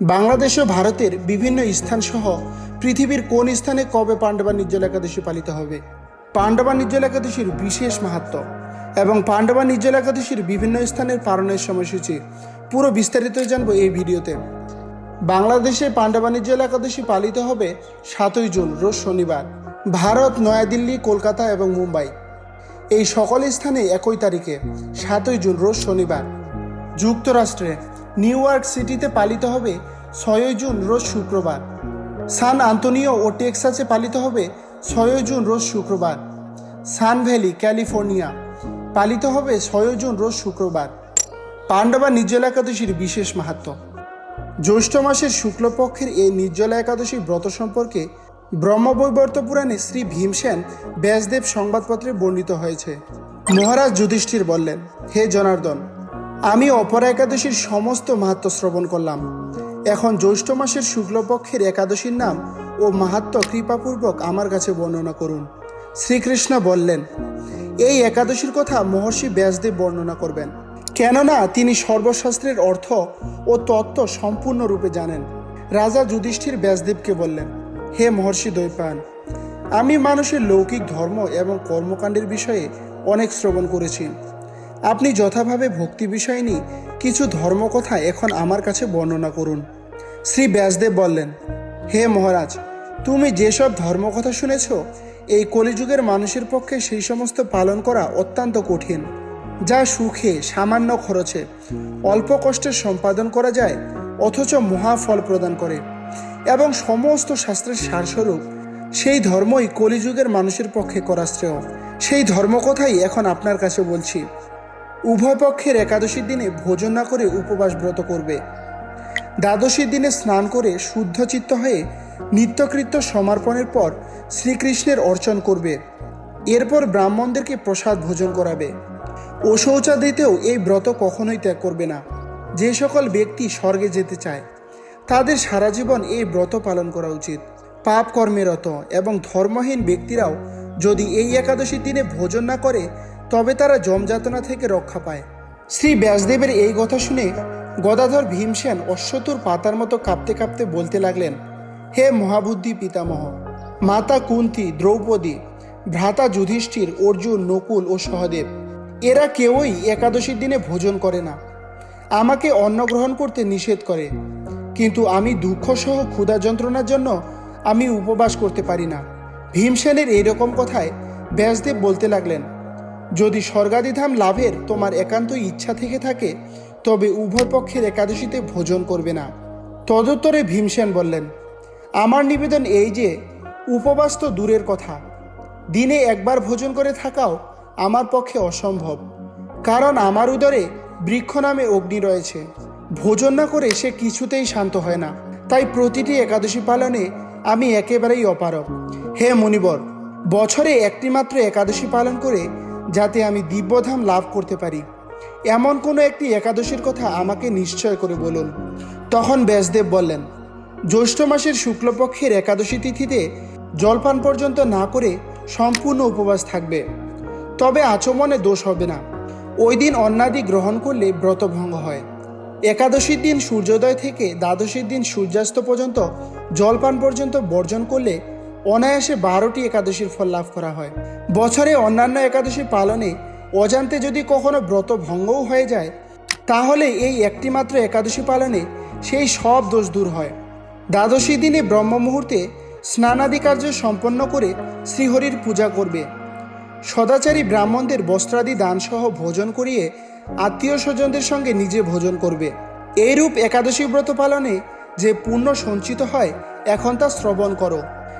বাংলাদেশ ও ভারতের বিভিন্ন স্থানসহ পৃথিবীর কোন স্থানে কবে পাণ্ডবা নির্জল একাদশী পালিত হবে? পাণ্ডবা নির্জল একাদশীর বিশেষ মাহাত্ম এবং পাণ্ডবা নির্জল একাদশীর বিভিন্ন স্থানের পালনের সময়সূচি পুরো বিস্তারিত জানব এই ভিডিওতে। বাংলাদেশে পাণ্ডবা নির্জল একাদশী পালিত হবে সাতই জুন, রোজ শনিবার, ভারত, নয়াদিল্লি, কলকাতা এবং মুম্বাই। এই সকল স্থানে একই তারিখে, সাতই জুন, রোজ শনিবার। যুক্তরাষ্ট্রে নিউ ইয়র্ক সিটিতে পালিত হবে ছয়ই জুন রোজ শুক্রবার। সান আন্তোনিও ও টেক্সাসে পালিত হবে ছয়ই জুন রোজ শুক্রবার। সান ভ্যালি, ক্যালিফোর্নিয়া পালিত হবে ছয়ই জুন রোজ শুক্রবার। পাণ্ডবা নির্জলা একাদশীর বিশেষ মাহাত্ম। জ্যৈষ্ঠ মাসের শুক্লপক্ষের এই নির্জলা একাদশীর ব্রত সম্পর্কে ব্রহ্মবৈবর্ত পুরাণে শ্রী ভীমসেন ব্যাসদেব সংবাদপত্রে বর্ণিত হয়েছে। মহারাজ যুধিষ্ঠির বললেন, হে জনার্দন আমি অপরা একাদশীর সমস্ত মাহাত্ম শ্রবণ করলাম। এখন জ্যৈষ্ঠ মাসের শুক্লপক্ষের একাদশীর নাম ও মাহাত্ম কৃপাপূর্বক আমার কাছে বর্ণনা করুন। শ্রীকৃষ্ণ বললেন, এই একাদশীর কথা মহর্ষি ব্যাসদেব বর্ণনা করবেন। কেননা তিনি সর্বশাস্ত্রের অর্থ ও তত্ত্ব সম্পূর্ণরূপে জানেন। রাজা যুধিষ্ঠির ব্যাসদেবকে বললেন, হে মহর্ষি দৈপায়ন আমি মানুষের লৌকিক ধর্ম এবং কর্মকাণ্ডের বিষয়ে অনেক শ্রবণ করেছি। আপনি যথাভাবে ভক্তি বিষয় নিয়ে কিছু ধর্মকথা এখন আমার কাছে বর্ণনা করুন। শ্রী ব্যাসদেব বললেন, হে মহারাজ, তুমি যেসব ধর্মকথা শুনেছ, এই কলিযুগের মানুষের পক্ষে সেই সমস্ত পালন করা অত্যন্ত কঠিন। যা সুখে, সামান্য খরচে, অল্প কষ্টে সম্পাদন করা যায়, অথচ মহাফল প্রদান করে। এবং সমস্ত শাস্ত্রের সারস্বরূপ, সেই ধর্মই কলিযুগের মানুষের পক্ষে করা শ্রেয়। সেই ধর্মকথাই এখন আপনার কাছে বলছি। উভয় পক্ষের একাদশীর দিনে ভোজন না করে উপবাস ব্রত করবে। দ্বাদশীর দিনে স্নান করে শুদ্ধ চিত্ত হয়ে নিত্যকৃত্য সমর্পণের পর শ্রীকৃষ্ণের অর্চন করবে। এরপর ব্রাহ্মণদেরকে প্রসাদ ভোজন করাবে। ও শৌচাদিতেও এই ব্রত কখনোই ত্যাগ করবে না। যে সকল ব্যক্তি স্বর্গে যেতে চায়, তাদের সারা জীবন এই ব্রত পালন করা উচিত। পাপ কর্মেরত এবং ধর্মহীন ব্যক্তিরাও যদি এই একাদশীর দিনে ভোজন না করে তবে তারা জমযাতনা থেকে রক্ষা পায়। শ্রী ব্যাসদেবের এই কথা শুনে গদাধর ভীমসেন অশ্বতুর পাতার মতো কাঁপতে কাঁপতে বলতে লাগলেন, হে মহাবুদ্ধি পিতামহ, মাতা কুন্তি, দ্রৌপদী, ভ্রাতা যুধিষ্ঠির, অর্জুন, নকুল ও সহদেব, এরা কেউই একাদশীর দিনে ভোজন করে না। আমাকে অন্ন গ্রহণ করতে নিষেধ করে, কিন্তু আমি দুঃখসহ ক্ষুধা যন্ত্রণার জন্য আমি উপবাস করতে পারি না। ভীমসেনের এইরকম কথায় ব্যাসদেব বলতে লাগলেন যদি স্বর্গাদিধাম লাভের তোমার একান্ত ইচ্ছা থেকে থাকে, তবে উভয় পক্ষের একাদশীতে ভোজন করবে না। তদুত্তরে ভীমসেন বললেন, আমার নিবেদন এই যে, উপবাস তো দূরের কথা। দিনে একবার ভোজন করে থাকাও আমার পক্ষে অসম্ভব। কারণ আমার উদরে বৃক্ষ নামে অগ্নি রয়েছে। ভোজন না করে সে কিছুতেই শান্ত হয় না। তাই প্রতিটি একাদশী পালনে আমি একেবারেই অপারক হে মণিবর বছরে একটি মাত্র একাদশী পালন করে যাতে আমি দিব্যধাম লাভ করতে পারি। এমন কোনো একটি একাদশীর কথা আমাকে নিশ্চয় করে বলুন। তখন ব্যাসদেব বললেন, জ্যৈষ্ঠ মাসের শুক্লপক্ষের একাদশী তিথিতে জলপান পর্যন্ত না করে সম্পূর্ণ উপবাস থাকবে। তবে আচমনে দোষ হবে না। ওই দিন অন্নাদি গ্রহণ করলে ব্রতভঙ্গ হয়। একাদশীর দিন সূর্যোদয় থেকে দ্বাদশীর দিন সূর্যাস্ত পর্যন্ত জলপান পর্যন্ত বর্জন করলে অনায়াসে বারোটি একাদশীর ফল লাভ করা হয়। বছরে অন্যান্য একাদশী পালনে অজান্তে যদি কখনো ব্রত ভঙ্গও হয়ে যায়, তাহলে এই একটি মাত্র একাদশী পালনে সেই সব দোষ দূর হয়। দ্বাদশী দিনে ব্রহ্ম মুহূর্তে স্নানাদি কার্য সম্পন্ন করে শ্রীহরির পূজা করবে। সদাচারী ব্রাহ্মণদের বস্ত্রাদি দানসহ ভোজন করিয়ে আত্মীয় স্বজনদের সঙ্গে নিজে ভোজন করবে। এইরূপ একাদশী ব্রত পালনে যে পুণ্য সঞ্চিত হয়, এখন তা শ্রবণ করো।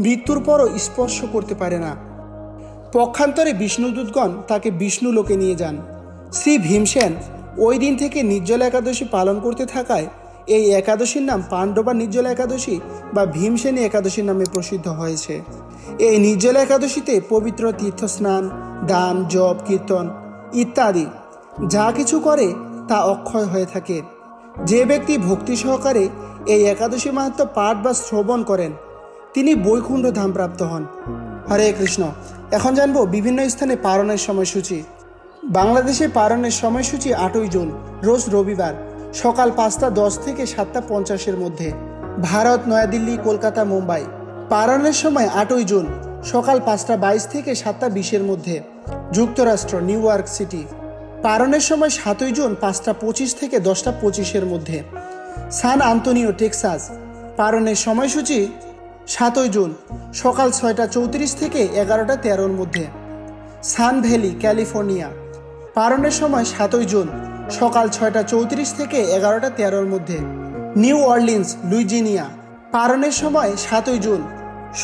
মৃত্যুর পরও স্পর্শ করতে পারে না। পক্ষান্তরে বিষ্ণুদূতগণ তাকে বিষ্ণু লোকে নিয়ে যান। শ্রী ভীমসেন ওই দিন থেকে নির্জলা একাদশী পালন করতে থাকায় এই একাদশীর নাম পাণ্ডবা নির্জলা একাদশী বা ভীমসেনী একাদশীর নামে প্রসিদ্ধ হয়েছে। এই নির্জলা একাদশীতে পবিত্র তীর্থ স্নান দান, জপ, কীর্তন ইত্যাদি যা কিছু করে তা অক্ষয় হয়ে থাকে। যে ব্যক্তি ভক্তি সহকারে এই একাদশী মাহাত্ম পাঠ বা শ্রবণ করেন তিনি বৈকুণ্ঠ ধাম প্রাপ্ত হন। হরে কৃষ্ণ। এখন জানব বিভিন্ন স্থানে পারণের সময়সূচি। বাংলাদেশে পারণের সময়সূচি আটই জুন, রোজ রবিবার, সকাল পাঁচটা দশ থেকে সাতটা পঞ্চাশের মধ্যে। ভারত, নয়াদিল্লি, কলকাতা, মুম্বাই। পারণের সময় আটই জুন, সকাল পাঁচটা বাইশ থেকে সাতটা বিশের মধ্যে। যুক্তরাষ্ট্র, নিউ ইয়র্ক সিটি। পারণের সময় সাতই জুন পাঁচটা পঁচিশ থেকে দশটা পঁচিশের মধ্যে। San Antonio, Texas. পারণের সময়সূচি সাতই জুন, সকাল ছয়টা চৌত্রিশ থেকে এগারোটা তেরোর মধ্যে। Sun Valley, California. পারণের সময় সাতই জুন, সকাল ছয়টা চৌত্রিশ থেকে এগারোটা তেরোর মধ্যে। New Orleans, Louisiana. পারণের সময় সাতই জুন,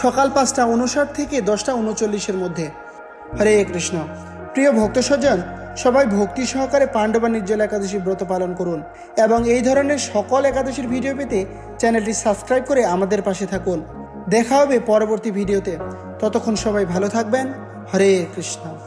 সকাল পাঁচটা উনষাট থেকে দশটা উনচল্লিশের মধ্যে। হরে কৃষ্ণ। প্রিয় ভক্ত সজ্জন সবাই ভক্তি সহকারে পাণ্ডবা নির্জল একাদশী ব্রত পালন করুন এবং এই ধরনের সকল একাদশীর ভিডিও পেতে চ্যানেলটি সাবস্ক্রাইব করে আমাদের পাশে থাকুন। দেখা হবে পরবর্তী ভিডিওতে। ততক্ষণ সবাই ভালো থাকবেন। হরে কৃষ্ণ।